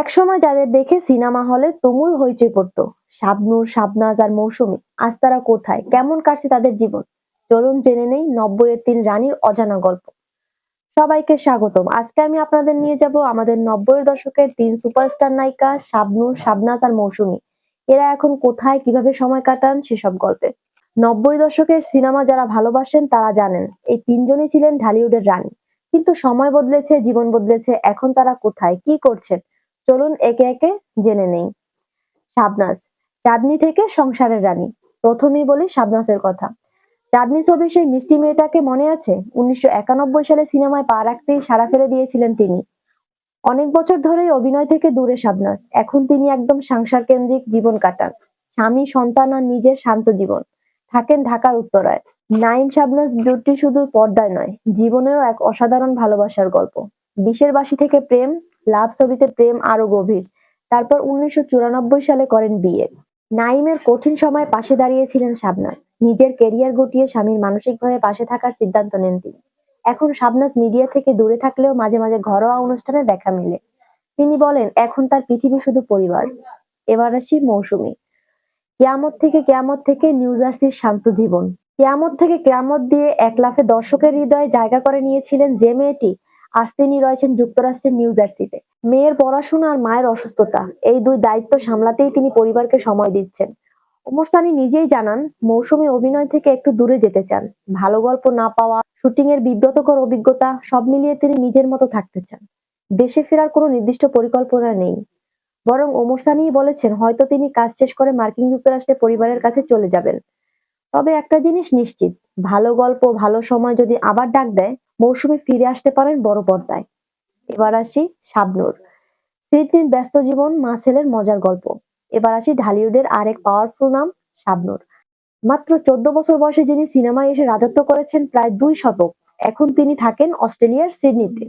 একসময় যাদের দেখে সিনেমা হলে তুমুল হইচই পড়তো। শাবনূর, শাবনাজ আর মৌসুমী, আজ তারা কোথায়? কেমন কাটছে তাদের জীবন? চলুন জেনে নেই নব্বইয়ের তিন রানীর অজানা গল্প। সবাইকে স্বাগতম। আজকে আমি আপনাদের নিয়ে যাব আমাদের নব্বইয়ের দশকের তিন সুপারস্টার নায়িকা শাবনূর, শাবনাজ আর মৌসুমী। এরা এখন কোথায়, কীভাবে সময় কাটান সেসব গল্পে। নব্বই দশকের সিনেমা যারা ভালোবাসেন তারা জানেন, এই তিনজনই ছিলেন ঢালিউডের রানী। কিন্তু সময় বদলেছে, জীবন বদলেছে, এখন তারা কোথায়, কি করছেন? চলুন একে একে জেনে নেই। শাবনাজ, চাঁদনি থেকে সংসারের রানী। প্রথমেই বলি শাবনাজের কথা। চাঁদনি ছবির সেই মিষ্টি মেয়েটাকে মনে আছে? উনিশশো একানব্বই সালে সিনেমায় পা রাখতেই সারা ফেলে দিয়েছিলেন তিনি। অনেক বছর ধরেই অভিনয় থেকে দূরে শাবনাজ। এখন তিনি একদম সংসার কেন্দ্রিক জীবন কাটান। স্বামী, সন্তান আর নিজের শান্ত জীবন। থাকেন ঢাকার উত্তরায়। নাইম শাবনাস জুটি শুধু পর্দায় নয়, জীবনেও এক অসাধারণ ভালোবাসার গল্প। বিশের বাসী থেকে প্রেম লাভ ছবিতে প্রেম আরও গভীর। তারপর উনিশশো চুরানব্বই সালে করেন বিয়ে। নাইমের কঠিন সময় পাশে দাঁড়িয়েছিলেন শাবনাজ। নিজের কেরিয়ার গুটিয়ে স্বামীর মানসিকভাবে পাশে থাকার সিদ্ধান্ত নেন তিনি। এখন শাবনাজ মিডিয়া থেকে দূরে থাকলেও মাঝে মাঝে ঘরোয়া অনুষ্ঠানে দেখা মিলে। তিনি বলেন, এখন তার পৃথিবী শুধু পরিবার। এবার আসি মৌসুমী। কেয়ামত থেকে কেয়ামত থেকে নিউ জার্সির শান্ত জীবন। কেয়ামত থেকে কেয়ামত দিয়ে এক লাফে দর্শকের হৃদয়ে জায়গা করে নিয়েছিলেন যে মেয়েটি আজ তিনি রয়েছেন যুক্তরাষ্ট্রের নিউ জার্সিতে। মেয়ের পড়াশোনা আর মায়ের অসুস্থতা, এই দুই দায়িত্ব সামলাতেই তিনি পরিবারকে সময় দিচ্ছেন। ওমর সানি নিজেই জানান, মৌসুমী অভিনয় থেকে একটু দূরে যেতে চান। ভালো গল্প না পাওয়া শুটিং এর বিব্রতকর অভিজ্ঞতা, সব মিলিয়ে তিনি নিজের মতো থাকতে চান। দেশে ফেরার কোনো নির্দিষ্ট পরিকল্পনা নেই। বরং ওমর সানি বলেছেন, হয়তো তিনি কাজ শেষ করে মার্কিন যুক্তরাষ্ট্রে পরিবারের কাছে চলে যাবেন। তবে একটা জিনিস নিশ্চিত, ভালো গল্প, ভালো সময় যদি আবার ডাক দেয় মৌসুমী ফিরে আসতে পারেন বড় পর্দায়। এবার আসি শাবনূর। সিডনির ব্যস্ত জীবন মা ছেলের মজার গল্প। এবার আসি ঢালিউডের আরেক পাওয়ারফুল নাম, শাবনূর। মাত্র চোদ্দ বছর বয়সে যিনি সিনেমায় এসে রাজত্ব করেছেন প্রায় দুই শতক, এখন তিনি থাকেন অস্ট্রেলিয়ার সিডনিতে।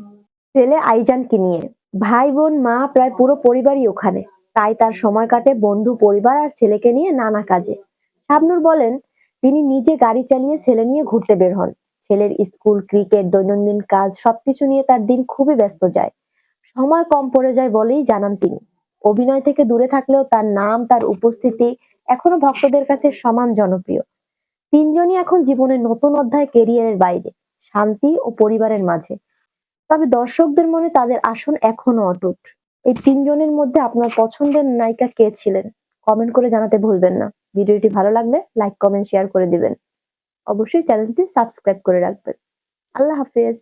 ছেলে আইজানকে নিয়ে। ভাই বোন, মা প্রায় পুরো পরিবারই ওখানে। তাই তার সময় কাটে বন্ধু, পরিবার আর ছেলেকে নিয়ে নানা কাজে। শাবনূর বলেন, তিনি নিজে গাড়ি চালিয়ে ছেলে নিয়ে ঘুরতে বের হন। ছেলের স্কুল, ক্রিকেট, দৈনন্দিন কাজ, সবকিছু নিয়ে তার দিন খুবই ব্যস্ত যায়। সময় কম পড়ে যায় বলেই জানান তিনি। অভিনয় থেকে দূরে থাকলেও তার নাম, তার উপস্থিতি এখনও ভক্তদের কাছে সমান জনপ্রিয়। তিনজনই এখন জীবনের নতুন অধ্যায় কেরিয়ারের বাইরে, শান্তি ও পরিবারের মাঝে। তবে দর্শকদের মনে তাদের আসন এখনও অটুট। এই তিনজনের মধ্যে আপনার পছন্দের নায়িকা কে ছিলেন? কমেন্ট করে জানাতে ভুলবেন না। ভিডিওটি ভালো লাগলে লাইক কমেন্ট শেয়ার করে দিবেন। অবশ্যই চ্যানেলটি সাবস্ক্রাইব করে রাখবেন। আল্লাহ হাফেজ।